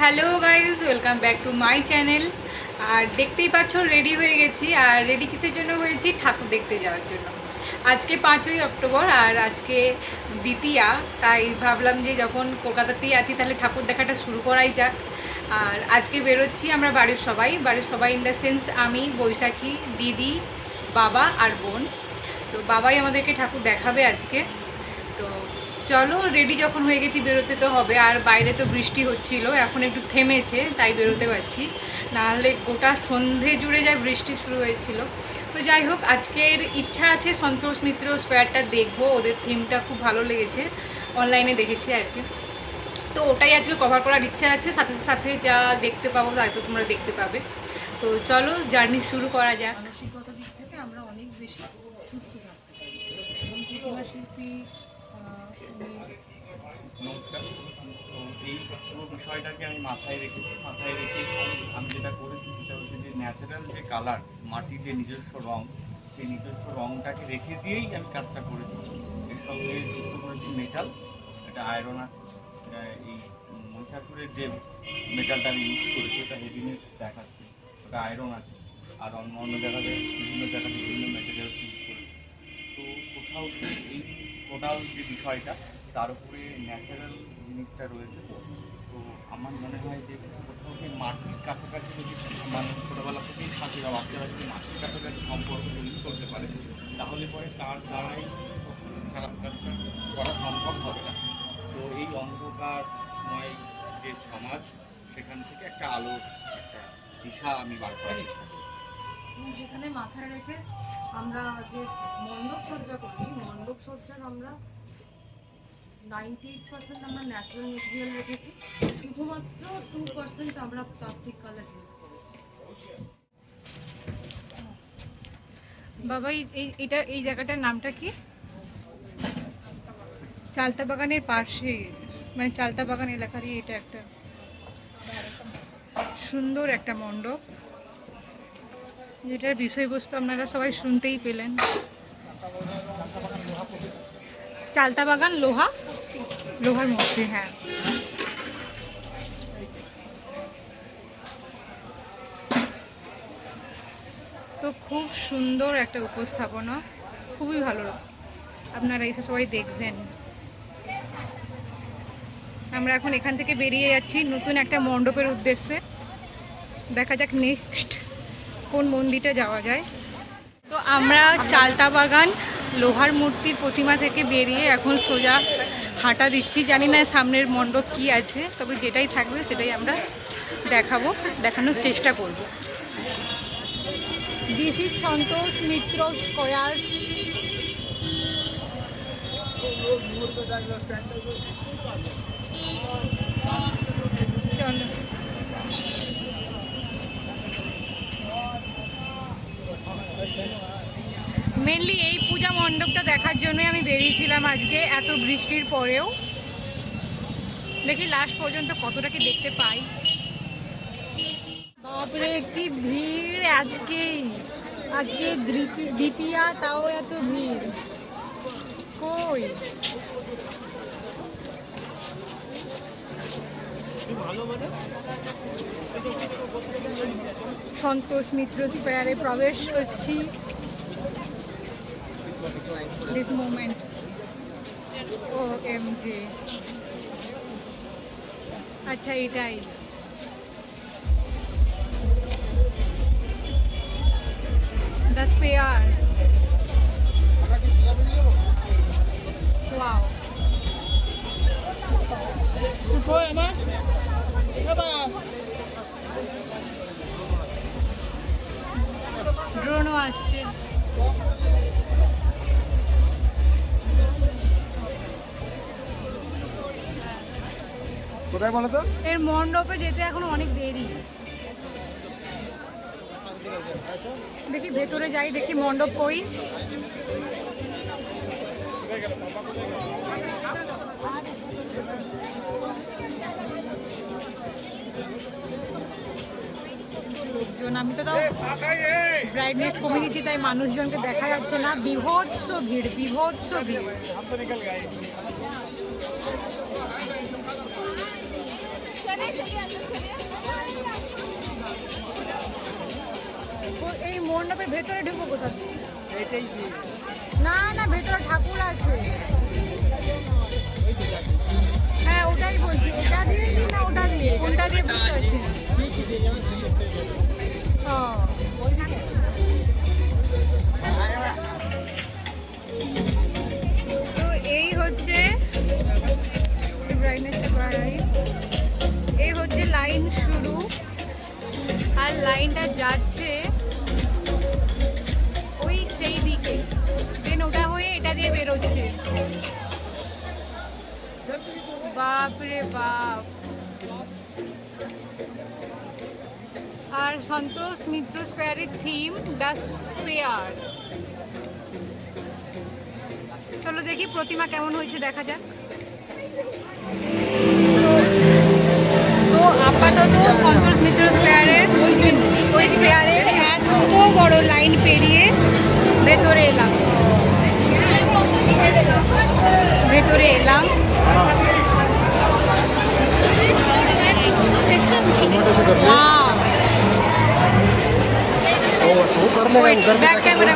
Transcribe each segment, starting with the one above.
Hello guys welcome back to my channel. আর দেখতেই পাচ্ছ ready হয়ে গেছি। আর রেডি কিসের জন্য হয়েছি? ঠাকুর দেখতে যাওয়ার জন্য। আজকে পাঁচই অক্টোবর, আর আজকে দ্বিতীয়া। তাই ভাবলাম যে যখন কলকাতাতেই আছি, তাহলে ঠাকুর দেখাটা শুরু করাই যাক। আর আজকে বেরোচ্ছি আমরা বাড়ির সবাই। বাড়ির সবাই ইন দ্য সেন্স আমি, বৈশাখী, দিদি, বাবা আর বোন। তো বাবাই আমাদেরকে ঠাকুর দেখাবে আজকে। চলো রেডি যখন হয়ে গেছি বেরোতে তো হবে। আর বাইরে তো বৃষ্টি হচ্ছিল, এখন একটু থেমেছে, তাই বেরোতে পারছি। নাহলে গোটা সন্ধে জুড়ে যায় বৃষ্টি শুরু হয়েছিল। তো যাই হোক, আজকের ইচ্ছা আছে সন্তোষ মিত্র স্কোয়ারটা দেখব, ওদের থিমটা খুব ভালো লেগেছে, অনলাইনে দেখেছি আর কি। তো ওটাই আজকে কভার করার ইচ্ছা আছে, সাথে সাথে যা দেখতে পাবো তাই তো তোমরা দেখতে পাবে। তো চলো জার্নি শুরু করা যাক। পুরো বিষয়টাকে আমি মাথায় রেখেছি, মাথায় রেখে আমি যেটা করেছি সেটা হচ্ছে যে ন্যাচারাল যে কালার মাটির যে নিজস্ব রং, সেই নিজস্ব রংটাকে রেখে দিয়েই আমি কাজটা করেছি। এর সঙ্গে যুক্ত করেছি মেটাল এটা আয়রন আছে এই মই ঠাকুরের যে মেটালটা আমি ইউজ করেছি, ওটা হেভিনেস দেখাচ্ছে, ওটা আয়রন আছে, আর অন্য অন্য জায়গাতে বিভিন্ন জায়গায় বিভিন্ন ম্যাটেরিয়াল ইউজ করেছি। তো কোথাও এই টোটাল যে বিষয়টা, তার উপরে ন্যাচারাল জিনিসটা রয়েছে তো তো আমার মনে হয় যে কোথাও কি মাটির কাছাকাছি যদি মানুষ ছোটোবেলা থেকেই থাকে বা বাচ্চারা যদি মাটির কাছাকাছি সম্পর্ক তৈরি করতে পারে, তাহলে পরে তার দ্বারাই খারাপ কাজটা করা সম্ভব হবে না তো এই অন্ধকারময় যে সমাজ, সেখান থেকে একটা আলো একটা দিশা আমি বার করার চেষ্টা করি। যেখানে মাথায় রেখে আমরা যে মণ্ডপ সজ্জা করেছি মণ্ডপ সজ্জার আমরা নাইনটি এইট পার্সেন্ট আমরা ন্যাচারাল মেটেরিয়াল রেখেছি, শুধুমাত্র টু পার্সেন্ট আমরা প্লাস্টিক কালার ইউজ করেছি। বাবা এই এটা এই জায়গাটার নামটা কি? চালতা বাগানের পাশে মানে চালতা বাগান এলাকারই এটা একটা সুন্দর একটা মণ্ডপ। যেটার বিষয়বস্তু আপনারা সবাই শুনতেই পেলেন। চালতা বাগান লোহা। লোহার মূর্তি হ্যাঁ। তো খুব সুন্দর একটা উপস্থাপনা, খুবই ভালো। আপনারা এসে সবাই দেখবেন। আমরা এখন এখান থেকে বেরিয়ে যাচ্ছি নতুন একটা মণ্ডপের উদ্দেশ্যে। দেখা যাক নেক্সট কোন মন্দিরটা যাওয়া যায়। তো আমরা চালতা বাগান, লোহার মূর্তির প্রতিমা থেকে বেরিয়ে এখন সোজা হাঁটা দিচ্ছি। জানি না সামনের মণ্ডপ কি আছে, তবে যেটাই থাকবে সেটাই আমরা দেখাবো, দেখানোর চেষ্টা করব। This is Santosh Mitra square mainly এই মণ্ডপটা দেখার জন্যই আমি বেরিয়েছিলাম আজকে, এত বৃষ্টির পরেও। দেখি লাস্ট পর্যন্ত কতটা কি দেখতে পাই। বাপরে, কি ভিড় আজকেই। আজকে দ্বিতী- দ্বিতীয়া, তাও এত ভিড়। কই? সন্তোষ মিত্র স্কোয়ারে প্রবেশ করছি। This moment O M G আচ্ছা এটাই The spear. Wow. ড্রোনও আসছে কোথায় বলো তো? এর মণ্ডপে যেতে এখন অনেক দেরি। দেখি ভেতরে যাই, দেখি মণ্ডপ কই। আমি তো তাও ব্রাইটনেস কমে দিচ্ছি তাই মানুষজনকে দেখা যাচ্ছে না। বিভৎস ভিড় বিভৎস ভিড়। মণ্ডপের ভেতরে ঢুকবো কোথা এটাই না না ভেতরে ঠাকুর আছে। হ্যাঁ ওটাই বলছি। এটা দিয়ে কি না ওটা দিয়ে? কোনটা দিয়ে বুঝতে পারছি তো এই হচ্ছে এই হচ্ছে লাইন শুরু। আর লাইনটা যাচ্ছে দিয়ে বাপ বাপ। আর সন্তোষ মিত্র স্কোয়ারের থিম দ্য স্পেয়ার। চলো দেখি প্রতিমা কেমন হয়েছে, দেখা যাক। তো আপাতত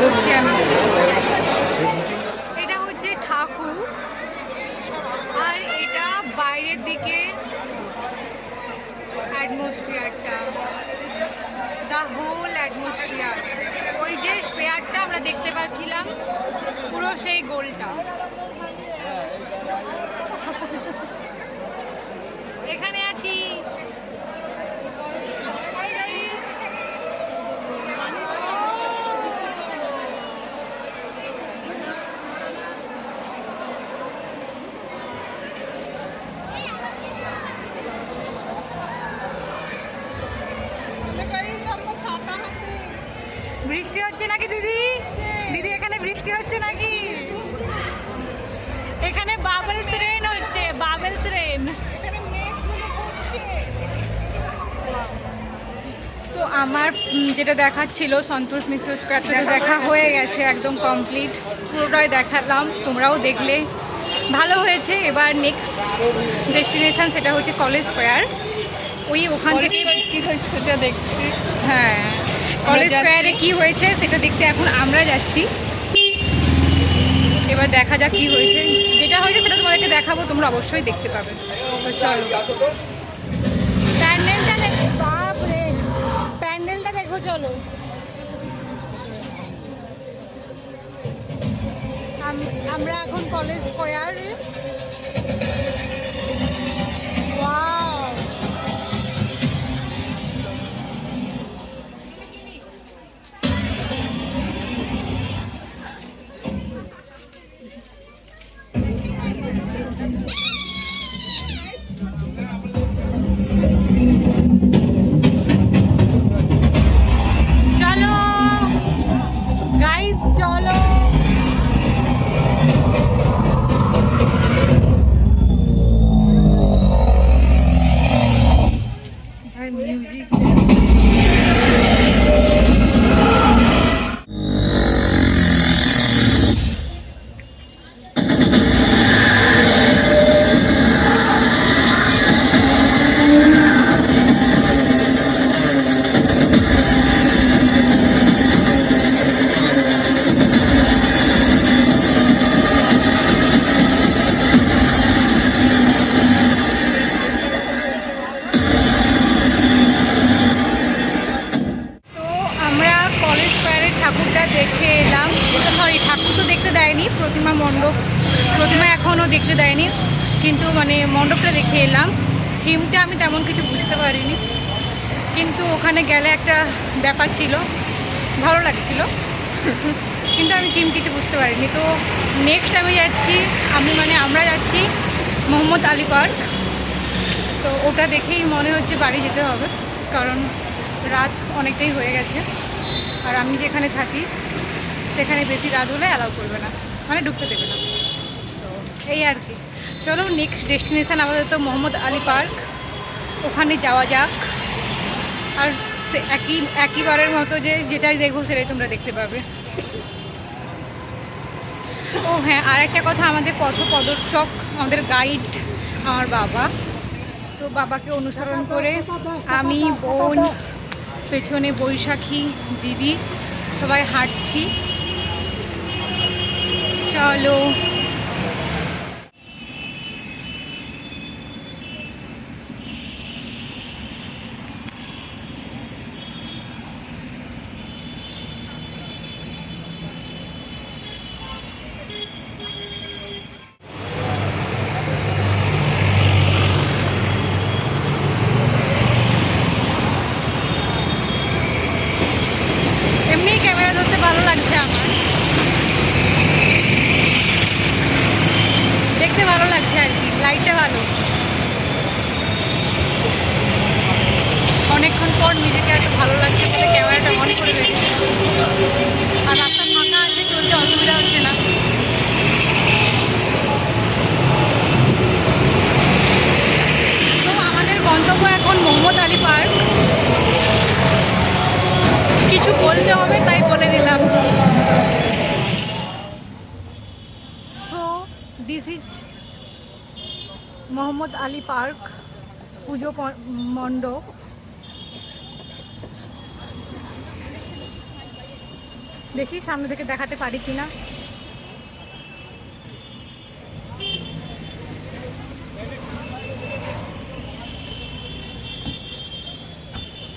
করছি আমি। এটা হচ্ছে ঠাকুর। আর এটা বাইরের দিকে অ্যাটমসফিয়ারটা দ্য হোল অ্যাটমসফিয়ার ওই যে স্পেয়ারটা আমরা দেখতে পাচ্ছিলাম পুরো সেই গোলটা। এখানে আছি। বৃষ্টি হচ্ছে নাকি দিদি? দিদি এখানে বৃষ্টি হচ্ছে নাকি? এখানে বাবলস রেন হচ্ছে বাবলস রেন তো আমার যেটা দেখার ছিল সন্তোষ মিত্র স্কোয়ারটা দেখা হয়ে গেছে একদম কমপ্লিট পুরোটাই দেখালাম তোমরাও দেখলে। ভালো হয়েছে এবার নেক্সট ডেস্টিনেশন সেটা হচ্ছে কলেজ স্কোয়ার ওই ওখান থেকে কি হয়েছে সেটা দেখছি। হ্যাঁ। কলেজ। স্কোয়ারে কি হয়েছে সেটা দেখতে এখন আমরা যাচ্ছি। এবার দেখা যাক কি হয়েছে। যেটা হয়েছে সেটা তোমাদেরকে দেখাবো তোমরা অবশ্যই দেখতে পাবে। চলো। প্যান্ডেলটা দেখো বাপ রে প্যান্ডেলটা দেখো চলো। আম- আমরা এখন কলেজ স্কোয়ার। প্রতিমা মণ্ডপ, প্রতিমা এখনও দেখতে দেয়নি, কিন্তু মানে মণ্ডপটা দেখে এলাম। থিমটা আমি তেমন কিছু বুঝতে পারিনি, কিন্তু ওখানে গেলে একটা ব্যাপার ছিল, ভালো লাগছিল, কিন্তু আমি থিম কিছু বুঝতে পারিনি। তো নেক্সট আমি যাচ্ছি, আমি মানে আমরা যাচ্ছি মোহাম্মদ আলী পার্ক। তো ওটা দেখেই মনে হচ্ছে বাড়ি যেতে হবে, কারণ রাত অনেকটাই হয়ে গেছে। আর আমি যেখানে থাকি, সেখানে বেশি রাত হলে অ্যালাউ করবে না। মানে ঢুকতে দেবে না। তো এই আর কি। চলো নেক্সট ডেস্টিনেশান আমাদের তো মোহাম্মদ আলী পার্ক। ওখানে যাওয়া যাক। আর সে একই, একইবারের মতো যে যেটাই দেখব সেটাই তোমরা দেখতে পাবে। ও হ্যাঁ আর একটা কথা, আমাদের পথ প্রদর্শক, আমাদের গাইড আমার বাবা। তো বাবাকে অনুসরণ করে আমি, বোন, পেছনে বৈশাখী, দিদি, সবাই হাঁটছি। চলো এমনি ক্যামেরা ধরতে ভালো লাগছে আমার দেখতে ভালো লাগছে আর কি লাইটটা ভালো অনেকক্ষণ পর নিজেকে এত ভালো লাগছে বলে ক্যামেরাটা অন করে রেখেছি আর রাস্তা ফাঁকা আছে চলতে অসুবিধা হচ্ছে না তো আমাদের গন্তব্য এখন মোহাম্মদ আলী পার্ক কিছু বলতে হবে, তাই বলে দিলাম। So this is Mohammad Ali park puja মণ্ডপ দেখি সামনে থেকে দেখাতে পারি কিনা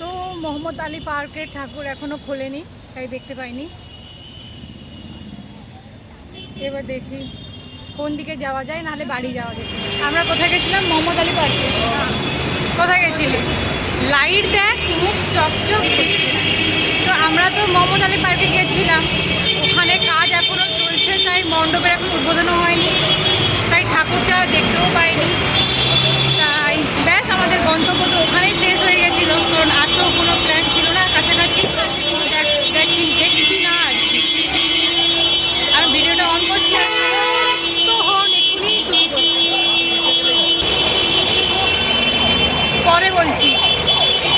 তো মোহাম্মদ আলী পার্কের ঠাকুর এখনও খোলেনি, তাই দেখতে পাইনি। এবার দেখি কোন দিকে যাওয়া যায়, নাহলে বাড়ি যাওয়া যায়। আমরা কোথায় গেছিলাম? মোহাম্মদ আলী পার্কে। কোথায় গেছিলি? লাইট দেখ, মুখ চকচক তো আমরা তো মোহাম্মদ আলী পার্কে গিয়েছিলাম। ওখানে কাজ এখনও চলছে, তাই মণ্ডপের এখন উদ্বোধনও হয়নি। তাই ঠাকুরটা দেখতেও পাইনি। তাই ব্যাস, আমাদের গন্তব্য তো ওখানেই শেষ হয়ে গেছিল। কারণ কোনো প্ল্যান ছিল না, কাছাকাছি। দেখ- দেখি দেখছি না আর ভিডিওটা অন করছি পরে বলছি।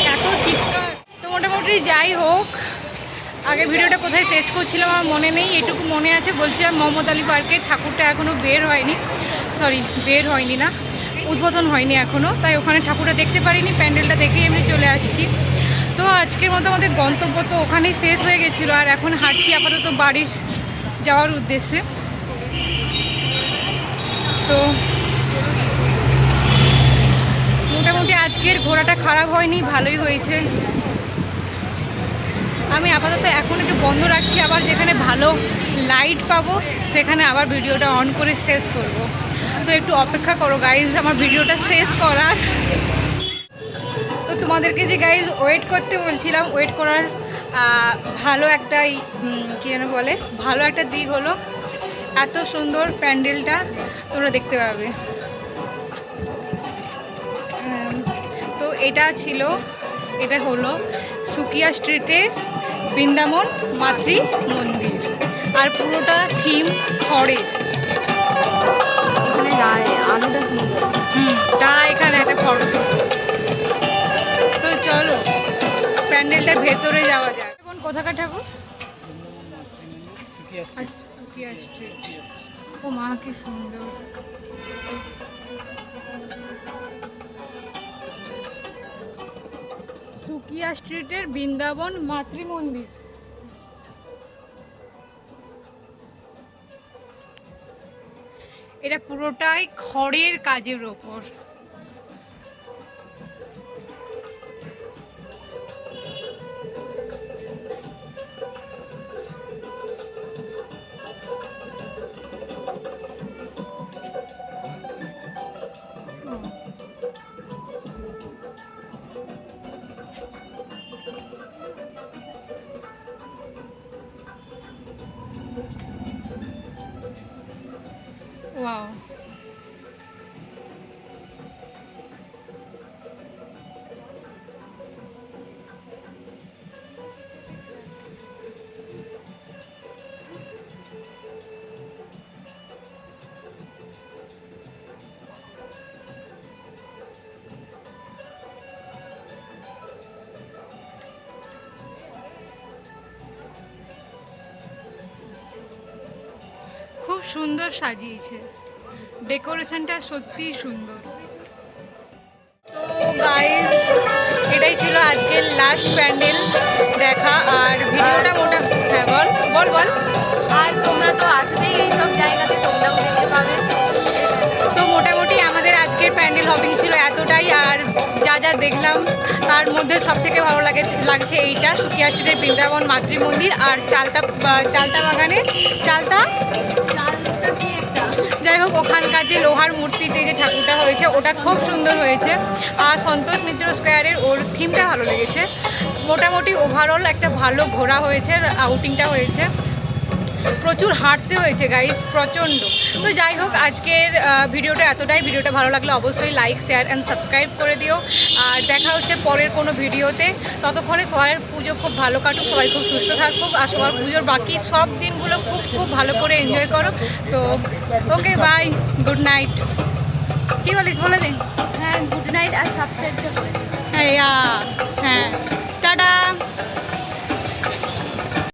এত চিৎকার। তো মোটামুটি যাই হোক, আগে ভিডিওটা কোথায় শেষ করছিলাম আমার মনে নেই, এটুকু মনে আছে। বলছিলাম মোহাম্মদ আলী পার্কের, ঠাকুরটা এখনও বের হয়নি। সরি বের হয়নি না, উদ্বোধন হয়নি এখনও তাই ওখানে ঠাকুরটা দেখতে পারিনি, প্যান্ডেলটা দেখেই আমি চলে আসছি। তো আজকের মতো আমাদের গন্তব্য তো ওখানেই শেষ হয়ে গেছিল, আর এখন হাঁটছি আপাতত বাড়ি যাওয়ার উদ্দেশ্যে। তো মোটামুটি আজকের ঘোরাটা খারাপ হয়নি, ভালোই হয়েছে। আমি আপাতত এখন একটু বন্ধ রাখছি, আবার যেখানে ভালো লাইট পাবো, সেখানে আবার ভিডিওটা অন করে শেষ করব। তো একটু অপেক্ষা করো গাইজ আমার ভিডিওটা শেষ করার। তোমাদেরকে যে গাইজ ওয়েট করতে বলছিলাম ওয়েট করার ভালো একটা কী যেন বলে ভালো একটা দিক হলো এত সুন্দর প্যান্ডেলটা তোমরা দেখতে পাবে। তো এটা ছিল এটা হলো সুকিয়া স্ট্রিটের বৃন্দাবন মাতৃ মন্দির আর পুরোটা থিম খড়ের। এখানে আলোটা হুম তা এখানে একটা ফটো চলো প্যান্ডেলটার ভেতরে যাওয়া যায় এখন কোথাকার ঠাকুর? সুকিয়া স্ট্রিট ও মা কি সুন্দর। সুকিয়া স্ট্রিটের বৃন্দাবন মাতৃ মন্দির এটা পুরোটাই খড়ের কাজের ওপর। খুব সুন্দর সাজিয়েছে। ডেকোরেশনটা সত্যিই সুন্দর। তো গাইজ এটাই ছিল আজকের লাস্ট প্যান্ডেল দেখা। আর ভিডিওটা মোটা হ্যাঁ বল বল বল। আর তোমরা তো আসবেই এইসব জায়গাতে তোমরাও দেখতে পাবে। তো মোটামুটি আমাদের আজকের প্যান্ডেল হবিং ছিল এতটাই। আর যা যা দেখলাম তার মধ্যে সব থেকে ভালো লাগে লাগছে এইটা সুকিয়া বৃন্দাবন মাতৃ মন্দির আর চালতা চালতা বাগানে চালতা ওখানকার যে লোহার মূর্তিতে যে ঠাকুরটা হয়েছে, ওটা খুব সুন্দর হয়েছে। আর সন্তোষ মিত্র স্কোয়ারের ওর থিমটা ভালো লেগেছে। মোটামুটি ওভারঅল একটা ভালো ঘোরা হয়েছে আউটিংটা হয়েছে। প্রচুর হাঁটতে হয়েছে গাইজ প্রচণ্ড। তো যাই হোক আজকের ভিডিওটা এতটাই। ভিডিওটা ভালো লাগলে অবশ্যই লাইক শেয়ার অ্যান্ড সাবস্ক্রাইব করে দিও। আর দেখা হচ্ছে পরের কোনো ভিডিওতে। ততক্ষণে সবার পুজো খুব ভালো কাটুক সবাই খুব সুস্থ থাকুক আর সবার পুজোর বাকি সব দিনগুলো খুব খুব ভালো করে এনজয় করো তো ওকে বাই গুড নাইট কী বলিস বলে দিন হ্যাঁ গুড নাইট আর সাবস্ক্রাইবটা করে দিন হ্যাঁ